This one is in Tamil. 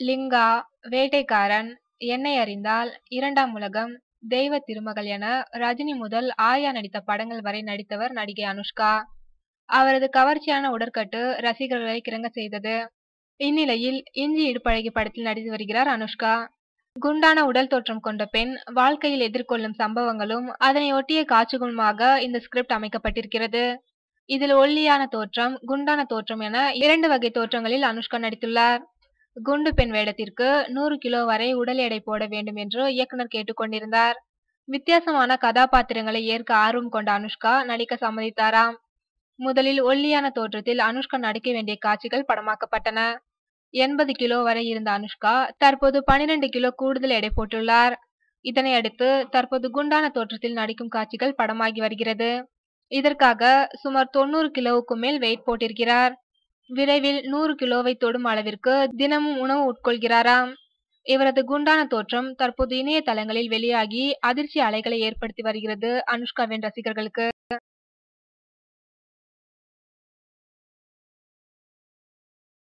லிங்கா, வேட்டைக்காரன், என்னை அறிந்தால், இரண்டாம் உலகம், தெய்வ திருமகள் என ரஜினி முதல் ஆர்யா நடித்த படங்கள் வரை நடித்தவர் நடிகை அனுஷ்கா. அவரது கவர்ச்சியான உடற்கட்டு ரசிகர்களை கிறங்க செய்தது. இந்நிலையில் இஞ்சி இடுப்பழகி படத்தில் நடித்து வருகிறார் அனுஷ்கா. குண்டான உடல் தோற்றம் கொண்ட பெண் வாழ்க்கையில் எதிர்கொள்ளும் சம்பவங்களும் அதனை ஒட்டிய காட்சிகளுமாக இந்த ஸ்கிரிப்ட் அமைக்கப்பட்டிருக்கிறது. இதில் ஒல்லியான தோற்றம், குண்டான தோற்றம் என இரண்டு வகை தோற்றங்களில் அனுஷ்கா நடித்துள்ளார். குண்டு பெண் வேடத்திற்கு நூறு கிலோ வரை உடல் எடை போட வேண்டும் என்று இயக்குனர் கேட்டுக் கொண்டிருந்தார். வித்தியாசமான கதாபாத்திரங்களை ஏற்க ஆர்வம் கொண்ட அனுஷ்கா நடிக்க சம்மதித்தாராம். முதலில் ஒல்லியான தோற்றத்தில் அனுஷ்கா நடிக்க வேண்டிய காட்சிகள் படமாக்கப்பட்டன. எண்பது கிலோ வரை இருந்த அனுஷ்கா தற்போது பனிரெண்டு கிலோ கூடுதல் எடை போட்டுள்ளார். இதனையடுத்து தற்போது குண்டான தோற்றத்தில் நடிக்கும் காட்சிகள் படமாகி வருகிறது. இதற்காக சுமார் தொண்ணூறு கிலோவுக்கு மேல் வெயிட் போட்டிருக்கிறார். விரைவில் நூறு கிலோவை தொடும் அளவிற்கு தினமும் உணவு உட்கொள்கிறாராம். இவரது குண்டான தோற்றம் தற்போது இணையதளங்களில் வெளியாகி அதிர்ச்சி அலைகளை ஏற்படுத்தி வருகிறது அனுஷ்காவின் ரசிகர்களுக்கு.